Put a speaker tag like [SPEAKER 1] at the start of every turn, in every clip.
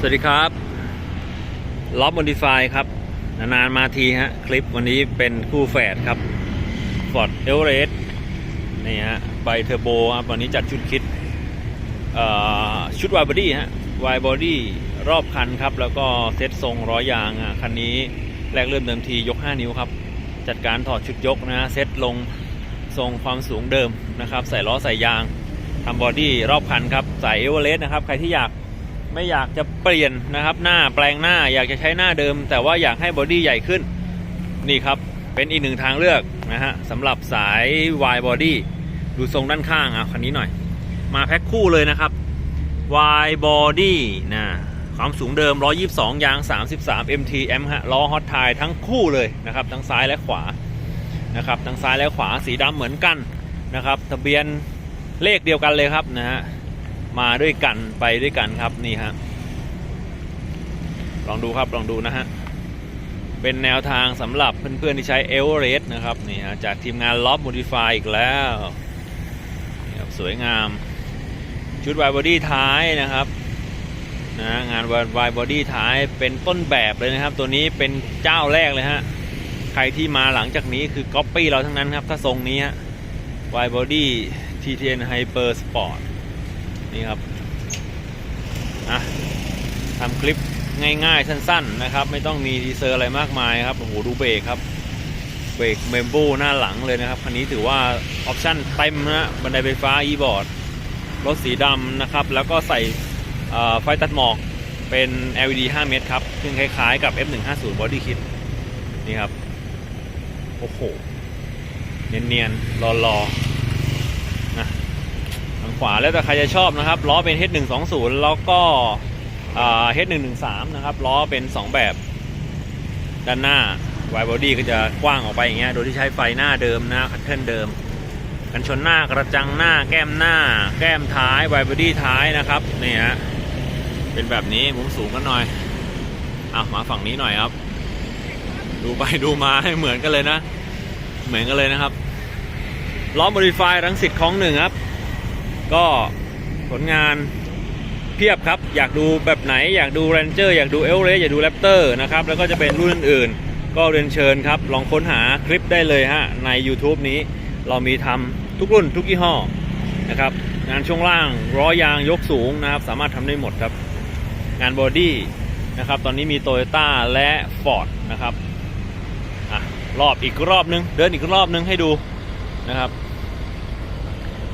[SPEAKER 1] สวัสดีครับล็อบมอดิฟายครับ นานๆมาทีฮะ คลิปวันนี้เป็นคู่แฝดครับ Ford e v e r e s t นี่ฮะไบเทอร์โบครับ วันนี้จัดชุดคิดชุดวายบอดี้ฮะวายบอดี้รอบคันครับ แล้วก็เซ็ตทรงร้อยยางอะ คันนี้แรกเริ่มเดิมทียก 5 นิ้วครับ จัดการถอดชุดยกนะฮะเซ็ตลงทรงความสูงเดิมนะครับ ใส่ล้อใส่ยางทำบอดี้รอบคันครับ ใส่เอเวอเรสต์นะครับ ใครที่อยาก ไม่อยากจะเปลี่ยนนะครับ หน้าแปลงหน้าอยากจะใช้หน้าเดิม แต่ว่าอยากให้บอดี้ใหญ่ขึ้น นี่ครับ เป็นอีกหนึ่งทางเลือกนะฮะสำหรับสาย Y body ดูทรงด้านข้างอะคันนี้หน่อย มาแพ็คคู่เลยนะครับ Y body นะความสูงเดิม 122 ยาง 33 MTM ฮะล้อฮอตไททั้งคู่เลยนะครับ ทั้งซ้ายและขวานะครับทั้งซ้ายและขวาสีดำเหมือนกันนะครับ ทะเบียนเลขเดียวกันเลยครับนะฮะ มาด้วยกันไปด้วยกันครับนี่ฮะลองดูครับลองดูนะฮะเป็นแนวทางสำหรับเพื่อนๆที่ใช้เอเวอเรสต์นะครับนี่ฮะจากทีมงานล็อบม i ดิฟายอีกแล้วนี่ครับสวยงาม ชุดวายบอดี้ท้ายนะครับนะงานวายบอดี้ท้ายเป็นต้นแบบเลยนะครับ ตัวนี้เป็นเจ้าแรกเลยฮะ ใครที่มาหลังจากนี้คือก๊อปปี้เราทั้งนั้นครับ ถ้าทรงนี้ฮะวายบอดี้ TTN Hyper Sport นี่ นี่ครับอะทำคลิปง่ายๆ สั้นๆนะครับ ไม่ต้องมีทีเซอร์อะไรมากมายครับโอ้โหดูเบรกครับเบรกเมมโบหน้าหลังเลยนะครับคันนี้ถือว่าออปชั่นเต็มนะบันไดไฟฟ้า e-board รถสีดำนะครับ แล้วก็ใส่ไฟตัดหมอกเป็น LED 5 เมตรครับ ซึ่งคล้ายๆกับ F150 Body Kit นี่ครับ โอ้โห เนียนๆรอๆ ขวาแล้วแต่ใครจะชอบนะครับล้อเป็น H120 แล้วก็อ่า H113 นะครับล้อเป็น 2 แบบ ด้านหน้า y body ก็จะกว้างออกไปอย่างเงี้ยโดยที่ใช้ไฟหน้าเดิมนะคัทเทิลเดิม กันชนหน้ากระจังหน้า แก้มหน้า แก้มท้าย y body ท้ายนะครับนี่ฮะเป็นแบบนี้มุมสูงกันหน่อยอะมาฝั่งนี้หน่อยครับ ดูไปดูมาให้เหมือนกันเลยนะ เหมือนกันเลยนะครับล้อ modify รังสิตของหนึ่งครับ ก็ผลงานเพียบครับ อยากดูแบบไหน อยากดู Ranger อยากดู e l r e s อยากดู Raptor นะครับ แล้วก็จะเป็นรุ่นอื่นๆ ก็เรียนเชิญครับ ลองค้นหาคลิปได้เลยฮะ ใน YouTube นี้เรามีทำทุกรุ่นทุกยี่ห้อนะครับ งานช่วงล่างล้อยางยกสูงนะครับ สามารถทำได้หมดครับ งานบอดี้นะครับ ตอนนี้มี Toyota และ Ford นะครับอะรอบอีกรอบนึง เดินอีกรอบนึงให้ดูนะครับ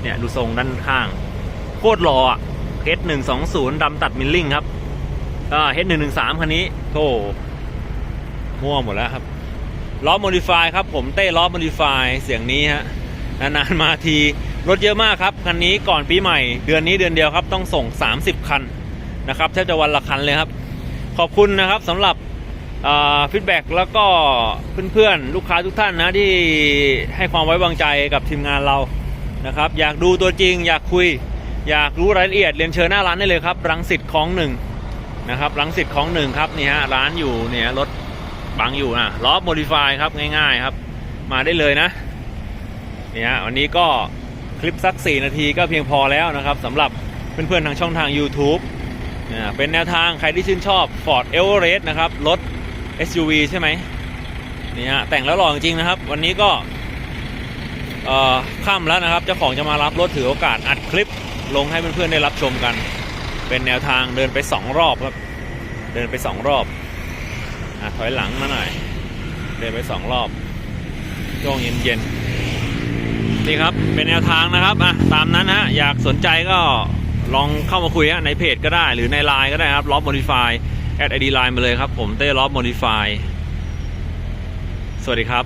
[SPEAKER 1] เนี่ยดูทรงด้านข้าง โคตรหล่ออะ H120 ดำตัดมิลลิ่งครับอ่า H113 คันนี้โธ่มั่วหมดแล้วครับล้อ modify ครับผมเต้ล้อ modify เสียงนี้ฮะนานๆมาทีรถเยอะมากครับ คันนี้ก่อนปีใหม่ เดือนนี้เดือนเดียวครับ ต้องส่ง 30 คันนะครับแทบจะวันละคันเลยครับ ขอบคุณนะครับสำหรับฟีดแบ็กแล้วก็เพื่อนๆ ลูกค้าทุกท่านนะที่ให้ความไว้วางใจกับทีมงานเรา นะครับ อยากดูตัวจริง อยากคุย อยากรู้รายละเอียดเรียนเชิญหน้าร้านได้เลยครับ รังสิตคลองหนึ่งนะครับ รังสิตคลองหนึ่งครับนี่ฮะร้านอยู่เนี่ยรถบังอยู่นะล้อโมดิฟายครับง่าย ๆครับ มาได้เลยนะนี่ฮะวันนี้ก็คลิปสัก 4 นาทีก็เพียงพอแล้วนะครับสำหรับเพื่อนๆทางช่องทาง YouTube นะเป็นแนวทางใครที่ชื่นชอบ Ford e v e r e s t นะครับ รถ SUV ใช่ไหมนี่ฮะแต่งแล้วหล่อจริงๆนะครับ วันนี้ก็ ค่ำแล้วนะครับเจ้าของจะมารับรถถือโอกาสอัดคลิปลงให้เพื่อนๆได้รับชมกัน เป็นแนวทางเดินไปสองรอบครับ เดินไปสองรอบอถอยหลังมาหน่อย เดินไปสองรอบช่วงเย็นๆนี่ครับเป็นแนวทางนะครับอะตามนั้นฮะอยากสนใจก็ลองเข้ามาคุยฮะในเพจก็ได้หรือในไลน์ก็ได้ครับล็อบโมดิฟายแอดไอดีไลน์มาเลยครับ ผมเต้ล็อบโมดิฟายสวัสดีครับ